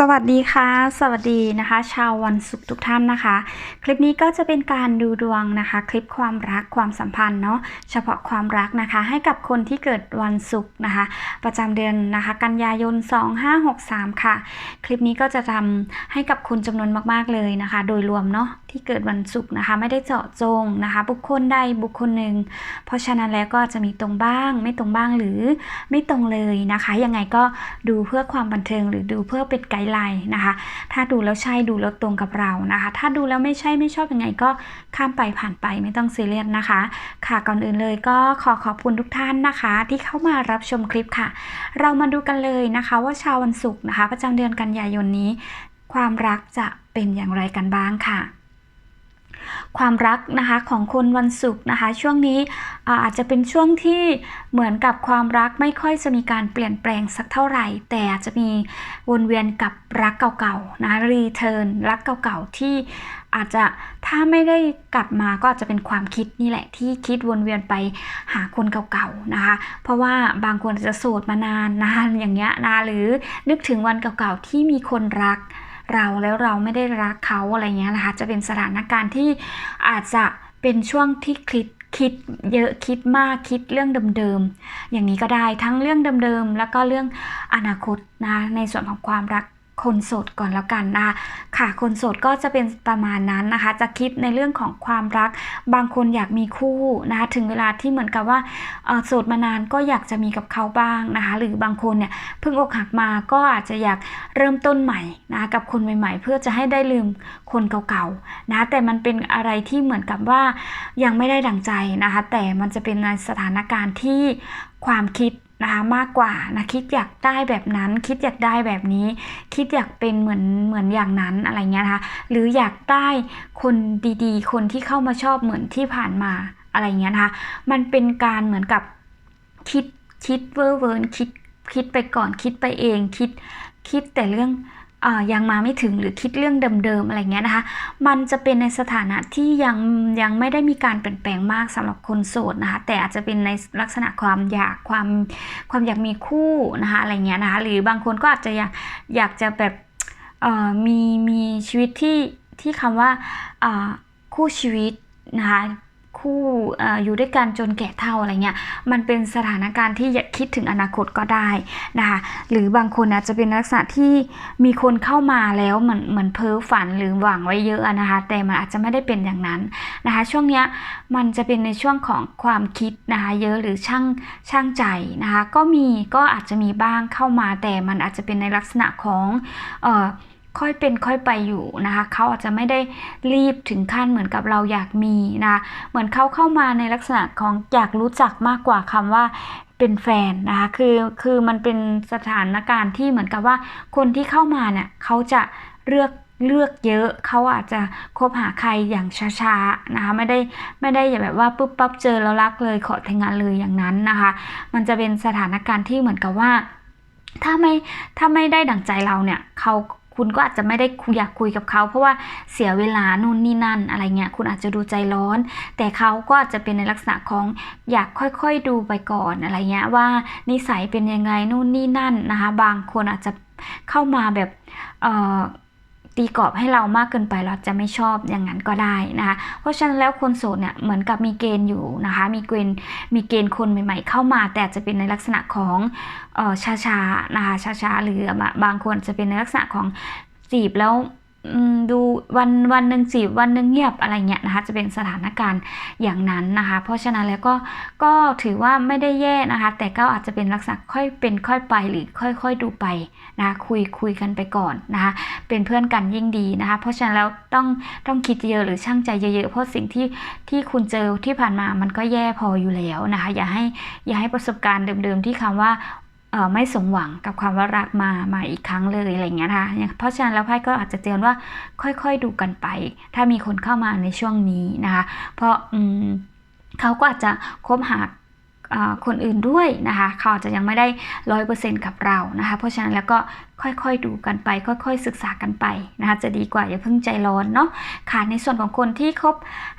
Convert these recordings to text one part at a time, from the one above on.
สวัสดีค่ะ สวัสดีนะคะ ชาววันศุกร์ทุกท่านนะคะ คลิปนี้ก็จะเป็นการดูดวงนะคะ คลิปความรักความสัมพันธ์เนาะเฉพาะความรักนะคะ ให้กับคนที่เกิดวันศุกร์นะคะ ประจำเดือนนะคะ กันยายน 2563 ค่ะ คลิปนี้ก็จะทำให้กับคุณจำนวนมากๆเลยนะคะ โดยรวมเนาะที่เกิดวันศุกร์นะคะ ไม่ได้เจาะจงนะคะ บุคคลใดบุคคลหนึ่ง เพราะฉะนั้นแล้วก็จะมีตรงบ้าง ไม่ตรงบ้างหรือไม่ตรงเลยนะคะ ยังไงก็ดูเพื่อความบันเทิงหรือดูเพื่อเป็นไกด์ไลน์นะคะ ถ้าดูแล้วใช่ดูแล้วตรงกับเรานะคะ ถ้าดูแล้วไม่ใช่ไม่ชอบยังไงก็ข้ามไปผ่านไปไม่ต้องซีเรียสนะคะ ค่ะก่อนอื่นเลยก็ขอขอบคุณทุกท่านนะคะ ที่เข้ามารับชมคลิปค่ะ เรามาดูกันเลยนะคะ ว่าชาววันศุกร์นะคะ ประจำเดือนกันยายนนี้ ความรักจะเป็นอย่างไรกันบ้างค่ะ ความรักนะคะของคนวันศุกร์นะคะ ช่วงนี้อาจจะเป็นช่วงที่เหมือนกับความรักไม่ค่อยจะมีการเปลี่ยนแปลงสักเท่าไหร่ แต่อาจจะมีวนเวียนกับรักเก่าๆนะรีเทิร์นรักเก่าๆที่อาจจะถ้าไม่ได้กลับมาก็อาจจะเป็นความคิดนี่แหละ ที่คิดวนเวียนไปหาคนเก่าๆนะคะ เพราะว่าบางคนจจะโสดมานานนานอย่างเงี้ยนะหรือนึกถึงวันเก่าๆที่มีคนรัก เราแล้วเราไม่ได้รักเขาอะไรเงี้ยนะคะ จะเป็นสถานการณ์ที่อาจจะเป็นช่วงที่คิดคิดเยอะคิดมากคิดเรื่องเดิมๆอย่างนี้ก็ได้ทั้งเรื่องเดิมๆแล้วก็เรื่องอนาคตนะคะในส่วนของความรัก คนโสดก่อนแล้วกันนะคะค่ะคนโสดก็จะเป็นประมาณนั้นนะคะ จะคิดในเรื่องของความรัก บางคนอยากมีคู่นะคะถึงเวลาที่เหมือนกับว่าโสดมานานก็อยากจะมีกับเขาบ้างนะคะ หรือบางคนเนี่ยเพิ่งอกหักมาก็อาจจะอยากเริ่มต้นใหม่นะะกับคนใหม่ ๆ เพื่อจะให้ได้ลืมคนเก่าๆนะแต่มันเป็นอะไรที่เหมือนกับว่ายังไม่ได้ดังใจนะคะ แต่มันจะเป็นในสถานการณ์ที่ความคิดนะคะมากกว่านะคิดอยากได้แบบนั้น คิดอยากได้แบบนี้ คิดอยากเป็นเหมือนเหมือนอย่างนั้นอะไรเงี้ยนะคะหรืออยากได้คนดีๆ คนที่เข้ามาชอบเหมือนที่ผ่านมาอะไรเงี้ยนะคะมันเป็นการเหมือนกับคิดคิดเวอร์เวิร์นคิดคิดไปก่อนคิดไปเองคิดคิดแต่เรื่อง ยังมาไม่ถึงหรือคิดเรื่องเดิมๆอะไรเงี้ยนะคะ มันจะเป็นในสถานะที่ยังยังไม่ได้มีการเปลี่ยนแปลงมากสำหรับคนโสดนะคะ แต่อาจจะเป็นในลักษณะความอยากความความอยากมีคู่นะคะอะไรเงี้ยนะคะ หรือบางคนก็อาจจะอยากอยากจะแบบมีมีชีวิตที่ที่คำว่าคู่ชีวิตนะคะ คู่ออยู่ด้วยกันจนแก่เฒ่าอะไรเงี้ยมันเป็นสถานการณ์ที่อยากคิดถึงอนาคตก็ได้นะคะหรือบางคนอาจจะเป็นลักษณะที่มีคนเข้ามาแล้วเหมือนเหมือนเพ้อฝันหรือหวังไว้เยอะอะนะคะแต่มันอาจจะไม่ได้เป็นอย่างนั้นนะคะช่วงเนี้ยมันจะเป็นในช่วงของความคิดนะคะเยอะหรือช่างช่างใจนะคะก็มีก็อาจจะมีบ้างเข้ามาแต่มันอาจจะเป็นในลักษณะของเอ่อ ค่อยเป็นค่อยไปอยู่นะคะเขาอาจจะไม่ได้รีบถึงขั้นเหมือนกับเราอยากมีนะคะเหมือนเขาเข้ามาในลักษณะของอยากรู้จักมากกว่าคำว่าเป็นแฟนนะคะคือคือมันเป็นสถานการณ์ที่เหมือนกับว่าคนที่เข้ามาเนี่ยเขาจะเลือกเลือกเยอะเขาอาจจะคบหาใครอย่างช้าๆนะคะไม่ได้ไม่ได้อย่าแบบว่าปุ๊บปั๊บเจอแล้วรักเลยขอแต่งงานเลยอย่างนั้นนะคะ มันจะเป็นสถานการณ์ที่เหมือนกับว่าถ้าไม่ถ้าไม่ได้ดั่งใจเราเนี่ยเขา คุณก็อาจจะไม่ได้อยากคุยกับเขา เพราะว่าเสียเวลานู่นนี่นั่นอะไรเงี้ยคุณอาจจะดูใจร้อน แต่เขาก็อาจจะเป็นในลักษณะของอยากค่อยๆดูไปก่อนอะไรเงี้ยว่านิสัยเป็นยังไงนู่นนี่นั่นนะคะ บางคนอาจจะเข้ามาแบบเอ่อ ตีกรอบให้เรามากเกินไปเราจะไม่ชอบอย่างนั้นก็ได้นะคะ เพราะฉะนั้นแล้วคนโสดเนี่ยเหมือนกับมีเกณฑ์อยู่นะคะ มีเกณฑ์มีเกณฑ์คนใหม่ ๆ เข้ามา แต่จะเป็นในลักษณะของออช้าๆนะคะช้าๆหรือบางคนจะเป็นในลักษณะของจีบแล้ว ดูวันวันหนึ่งจีบวันหนึ่งเงียบอะไรเงี้ยนะคะ จะเป็นสถานการณ์อย่างนั้นนะคะ เพราะฉะนั้นแล้วก็ก็ถือว่าไม่ได้แย่นะคะ แต่ก็อาจจะเป็นลักษณะค่อยเป็นค่อยไปหรือค่อย ๆ ดูไปนะคะคุยคุยกันไปก่อนนะคะ เป็นเพื่อนกันยิ่งดีนะคะ เพราะฉะนั้นแล้วต้องต้องคิดเยอะหรือช่างใจเยอะๆเพราะสิ่งที่ที่คุณเจอที่ผ่านมามันก็แย่พออยู่แล้วนะคะ อย่าให้อย่าให้ประสบการณ์เดิมๆที่คำว่า ไม่สมหวังกับความว่ารักมามาอีกครั้งเลยอะไรเงี้ยนะคะเพราะฉะนั้นแล้วไพ่ก็อาจจะเตือนว่าค่อยๆดูกันไป ถ้ามีคนเข้ามาในช่วงนี้นะคะ เพราะเขาก็อาจจะคบหาอ่า คนอื่นด้วยนะคะเขาอาจจะยังไม่ได้ร้อยเปอร์เซ็นต์กับเรานะคะ เพราะฉะนั้นแล้วก็ค่อยๆดูกันไป ค่อยๆศึกษากันไปนะคะจะดีกว่าอย่าเพิ่งใจร้อนเนาะค่ะในส่วนของคนที่คบ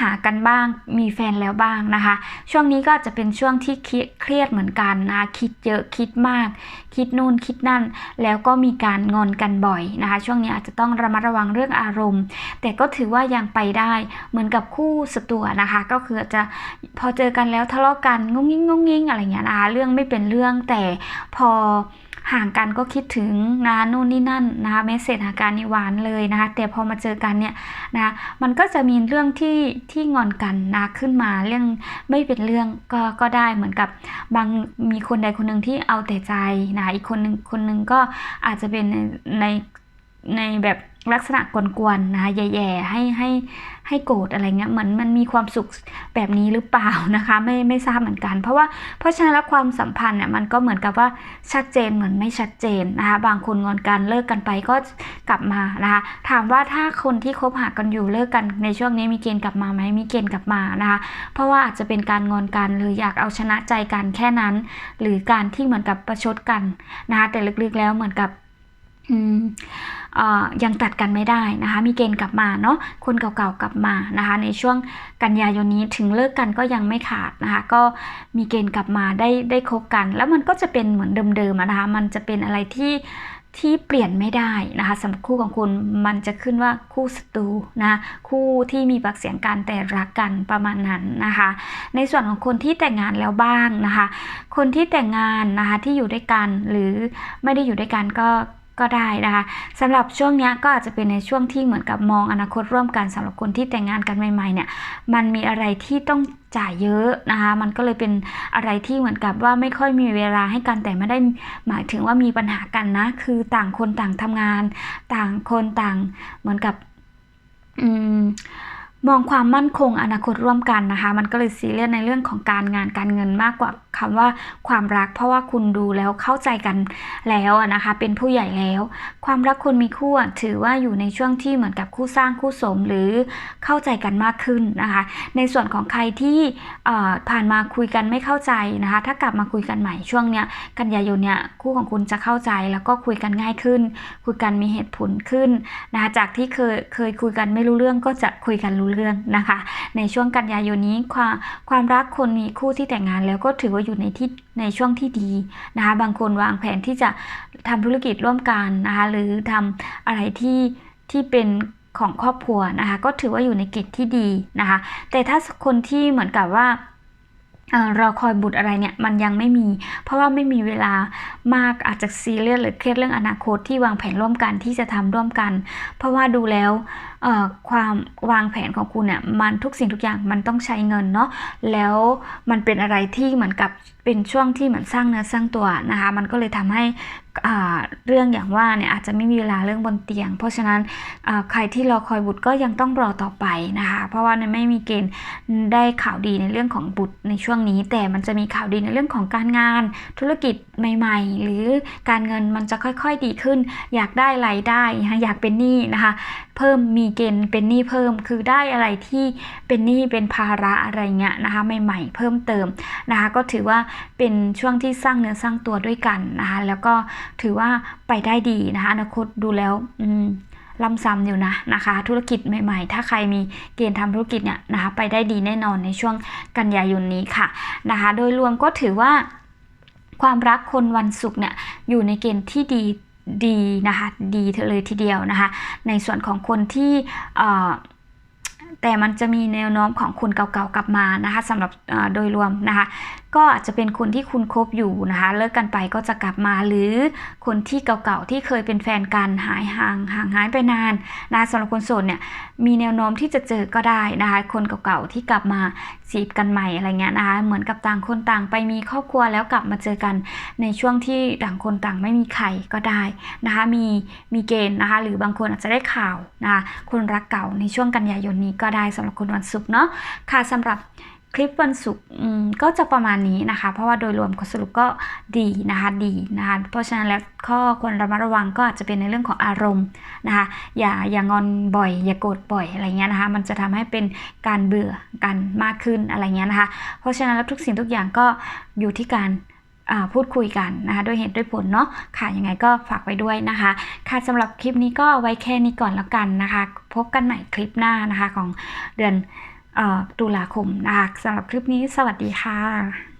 หากันบ้างมีแฟนแล้วบ้างนะคะ ช่วงนี้ก็จะเป็นช่วงที่เครียดเหมือนกันนะคะคิดเยอะคิดมาก คิดนู่นคิดนั่น แล้วก็มีการงอนกันบ่อยนะคะ ช่วงนี้อาจจะต้องระมัดระวังเรื่องอารมณ์ แต่ก็ถือว่ายังไปได้เหมือนกับคู่ศัตรูนะคะ ก็คือจะพอเจอกันแล้วทะเลาะกันงงงิ้งงงงิงอะไรเงี้ยนะคะเรื่องไม่เป็นเรื่องแต่พอห่างกันก็คิดถึงนะนู่นนี่นั่นนะคะเมสเซจหาการนิหวานเลยนะคะแต่พอมาเจอกันเนี่ยนะมันก็จะมีเรื่องที่ที่งอนกันนะขึ้นมาเรื่องไม่เป็นเรื่องก็ก็ได้เหมือนกับบางมีคนใดคนหนึ่งที่เอาแต่ใจนะอีกคนหนึ่งคนหนึ่งก็อาจจะเป็นในในในแบบ ลักษณะกวนๆนะคะแย่ๆให้ให้ให้โกรธอะไรเงี้ยเหมือนมันมีความสุขแบบนี้หรือเปล่านะคะไม่ไม่ทราบเหมือนกัน เพราะว่าเพราะฉะนั้นแล้วความสัมพันธ์เนี่ยมันก็เหมือนกับว่าชัดเจนเหมือนไม่ชัดเจนนะคะบางคนงอนกันเลิกกันไปก็กลับมานะคะถามว่าถ้าคนที่คบหากันอยู่เลิกกันในช่วงนี้มีเกณฑ์กลับมาไหมมีเกณฑ์กลับมานะคะเพราะว่าอาจจะเป็นการงอนกันหรืออยากเอาชนะใจกันแค่นั้น หรือการที่เหมือนกับประชดกันนะคะแต่ลึกๆแล้วเหมือนกับอืม ยังตัดกันไม่ได้นะคะ มีเกณฑ์กลับมาเนาะคนเก่าๆกลับมานะคะ ในช่วงกันยายนนี้ถึงเลิกกันก็ยังไม่ขาดนะคะ ก็มีเกณฑ์กลับมาได้ได้คบกัน แล้วมันก็จะเป็นเหมือนเดิมๆนะคะ มันจะเป็นอะไรที่ที่เปลี่ยนไม่ได้นะคะสำหรับคู่ของคุณมันจะขึ้นว่าคู่ศัตรูนะคู่ที่มีปากเสียงกันแต่รักกันประมาณนั้นนะคะ ในส่วนของคนที่แต่งงานแล้วบ้างนะคะ คนที่แต่งงานนะคะที่อยู่ด้วยกันหรือไม่ได้อยู่ด้วยกันก็ ก็ได้นะคะสำหรับช่วงนี้ก็อาจจะเป็นในช่วงที่เหมือนกับมองอนาคตร่วมกันสำหรับคนที่แต่งงานกันใหม่ๆเนี่ยมันมีอะไรที่ต้องจ่ายเยอะนะคะมันก็เลยเป็นอะไรที่เหมือนกับว่าไม่ค่อยมีเวลาให้กันแต่ไม่ได้หมายถึงว่ามีปัญหากันนะ คือต่างคนต่างทำงาน ต่างคนต่างเหมือนกับ อืม มองความมั่นคงอนาคตร่วมกันนะคะ มันก็เลยซีเรียสในเรื่องของการงานการเงินมากกว่าคำว่าความรัก เพราะว่าคุณดูแล้วเข้าใจกันแล้วนะคะ เป็นผู้ใหญ่แล้ว ความรักคนมีคู่ถือว่าอยู่ในช่วงที่เหมือนกับคู่สร้างคู่สมหรือเข้าใจกันมากขึ้นนะคะ ในส่วนของใครที่ผ่านมาคุยกันไม่เข้าใจนะคะ ถ้ากลับมาคุยกันใหม่ช่วงเนี้ยกันยายนเนี้ยคู่ของคุณจะเข้าใจแล้วก็คุยกันง่ายขึ้น คุยกันมีเหตุผลขึ้นนะคะจากที่เคยเคยคุยกันไม่รู้เรื่องก็จะคุยกันรู้เรื่องนะคะ ในช่วงกันยายนนี้ความความรักคนมีคู่ที่แต่งงานแล้วก็ถือว่าอยู่ในที่ในช่วงที่ดีนะคะ บางคนวางแผนที่จะทำธุรกิจร่วมกันนะคะหรือทำอะไรที่ที่เป็นของครอบครัวนะคะ ก็ถือว่าอยู่ในเกณฑ์ที่ดีนะคะ แต่ถ้าคนที่เหมือนกับว่าเราคอยบุตรอะไรเนี่ยมันยังไม่มี เพราะว่าไม่มีเวลามากอาจจะซีเรียสหรือเครียดเรื่องอนาคตที่วางแผนร่วมกันที่จะทำร่วมกัน เพราะว่าดูแล้ว ความวางแผนของคุณเนี่ยมันทุกสิ่งทุกอย่างมันต้องใช้เงินเนาะแล้วมันเป็นอะไรที่เหมือนกับเป็นช่วงที่เหมือนสร้างเนื้อสร้างตัวนะคะ มันก็เลยทำให้เรื่องอย่างว่าเนี่ยอาจจะไม่มีเวลาเรื่องบนเตียง เพราะฉะนั้นใครที่รอคอยบุตรก็ยังต้องรอต่อไปนะคะ เพราะว่าไม่มีเกณฑ์ได้ข่าวดีในเรื่องของบุตรในช่วงนี้ แต่มันจะมีข่าวดีในเรื่องของการงาน ธุรกิจใหม่ ๆ หรือการเงินมันจะค่อยๆดีขึ้น อยากได้รายได้อยากเป็นหนี้นะคะ เพิ่มมีเกณฑ์เป็นหนี้เพิ่ม คือได้อะไรที่เป็นหนี้เป็นภาระอะไรเงี้ยนะคะใหม่ๆ เพิ่มเติมนะคะก็ถือว่าเป็นช่วงที่สร้างเนื้อสร้างตัวด้วยกันนะคะแล้วก็ถือว่าไปได้ดีนะคะอนาคตดูแล้วอืมล่ำซ้ำอยู่นะนะคะ ธุรกิจใหม่ๆ ถ้าใครมีเกณฑ์ทำธุรกิจเนี่ยนะคะไปได้ดีแน่นอนในช่วงกันยายนนี้ค่ะนะคะ โดยรวมก็ถือว่าความรักคนวันศุกร์เนี่ยอยู่ในเกณฑ์ที่ดี ดีนะคะดีเลยทีเดียวนะคะในส่วนของคนที่ แต่มันจะมีแนวโน้มของคุณเก่าๆกลับมานะคะสำหรับโดยรวมนะคะ ก็อาจจะเป็นคนที่คุณคบอยู่นะคะ เลิกกันไปก็จะกลับมาหรือคนที่เก่าๆที่เคยเป็นแฟนกันหายห่างห่างหายไปนานนะสำหรับคนโสดเนี่ยมีแนวโน้มที่จะเจอก็ได้นะคะ คนเก่าๆที่กลับมาจีบกันใหม่อะไรเงี้ยนะคะ เหมือนกับต่างคนต่างไปมีครอบครัวแล้วกลับมาเจอกันในช่วงที่ต่างคนต่างไม่มีใครก็ได้นะคะ มีมีเกณฑ์นะคะ หรือบางคนอาจจะได้ข่าวนะคะคนรักเก่าในช่วงกันยายนนี้ก็ได้สำหรับคนวันศุกร์เนาะค่ะสำหรับคลิปวันศุกร์ก็จะประมาณนี้นะคะ เพราะว่าโดยรวมสรุปก็ดีนะคะดีนะคะ เพราะฉะนั้นแล้วข้อควรระมัดระวังก็อาจจะเป็นในเรื่องของอารมณ์นะคะ อย่าอย่างอนบ่อย อย่าโกรธบ่อยอะไรเงี้ยนะคะ มันจะทำให้เป็นการเบื่อกันมากขึ้นอะไรเงี้ยนะคะ เพราะฉะนั้นแล้วทุกสิ่งทุกอย่างก็อยู่ที่การ พูดคุยกันนะคะด้วยเหตุด้วยผลเนาะค่ะยังไงก็ฝากไว้ด้วยนะคะ ค่ะสำหรับคลิปนี้ก็ไว้แค่นี้ก่อนแล้วกันนะคะ พบกันใหม่คลิปหน้านะคะของเดือนตุลาคมนะคะสำหรับคลิปนี้สวัสดีค่ะ